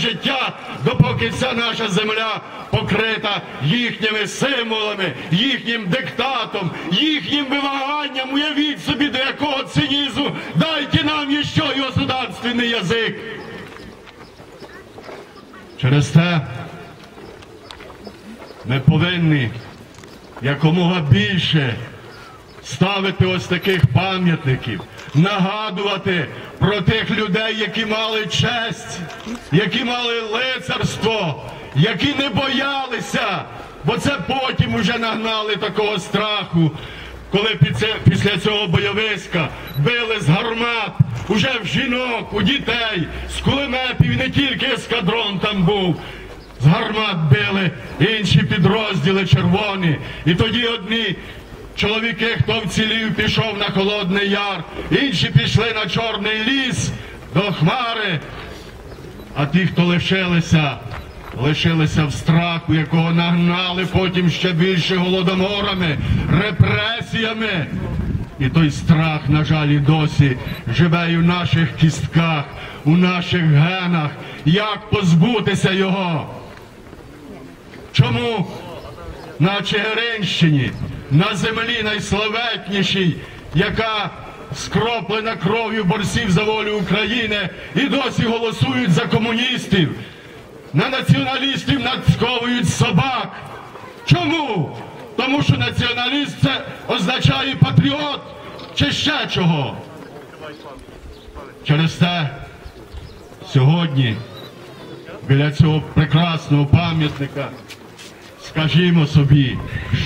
життя, допоки вся наша земля покрита їхніми символами, їхнім диктатом, їхнім вимаганням. Уявіть собі, до якого цинізму. Дайте нам іще і государственний язик. Через те ми повинні якомога більше ставити ось таких пам'ятників, нагадувати про тих людей, які мали честь, які мали лицарство, які не боялися, бо це потім уже нагнали такого страху. Коли після цього бойовиська били з гармат, уже в жінок, у дітей, з кулеметів, не тільки ескадрон там був, з гармат били інші підрозділи червоні. І тоді одні чоловіки, хто вцілів, пішов на Холодний Яр, інші пішли на Чорний ліс до Хмари. А ті, хто лишилися, лишилися в страху, якого нагнали потім ще більше голодоморами, репресіями. І той страх, на жаль, і досі живе і в наших кістках, у наших генах. Як позбутися його? Чому на Чигиринщині, на землі найславетнішій, яка скроплена кров'ю борців за волю України, і досі голосують за комуністів, на націоналістів нацьковують собак. Чому? Тому що націоналіст це означає патріот чи ще чого. Через те сьогодні біля цього прекрасного пам'ятника скажімо собі,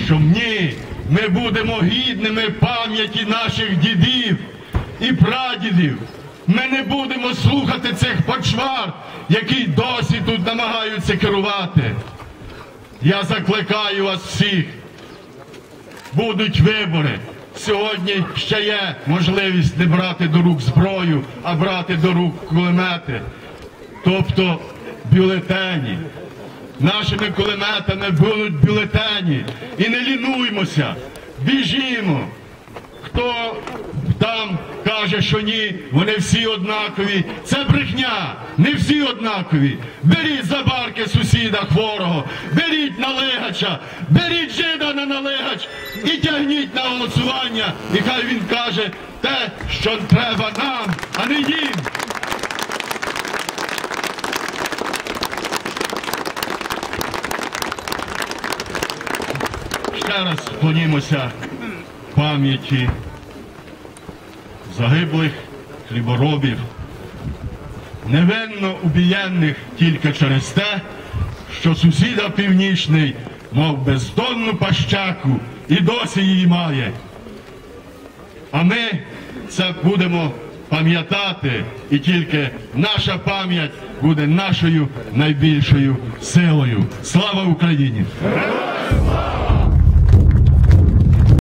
що ні, ми будемо гідними пам'яті наших дідів і прадідів. Ми не будемо слухати цих почвар, які досі тут намагаються керувати. Я закликаю вас всіх. Будуть вибори. Сьогодні ще є можливість не брати до рук зброю, а брати до рук кулемети, тобто бюлетені. Нашими кулеметами будуть бюлетені. І не лінуймося, біжімо. Хто там каже, що ні, вони всі однакові. Це брехня, не всі однакові. Беріть за барки сусіда хворого, беріть налегача, беріть жида на налегач і тягніть на голосування. І хай він каже те, що треба нам, а не їм. Ще раз пам'яті загиблих хліборобів, невинно убієнних тільки через те, що сусіда північний мав бездонну пащаку і досі її має. А ми це будемо пам'ятати, і тільки наша пам'ять буде нашою найбільшою силою. Слава Україні! Слава!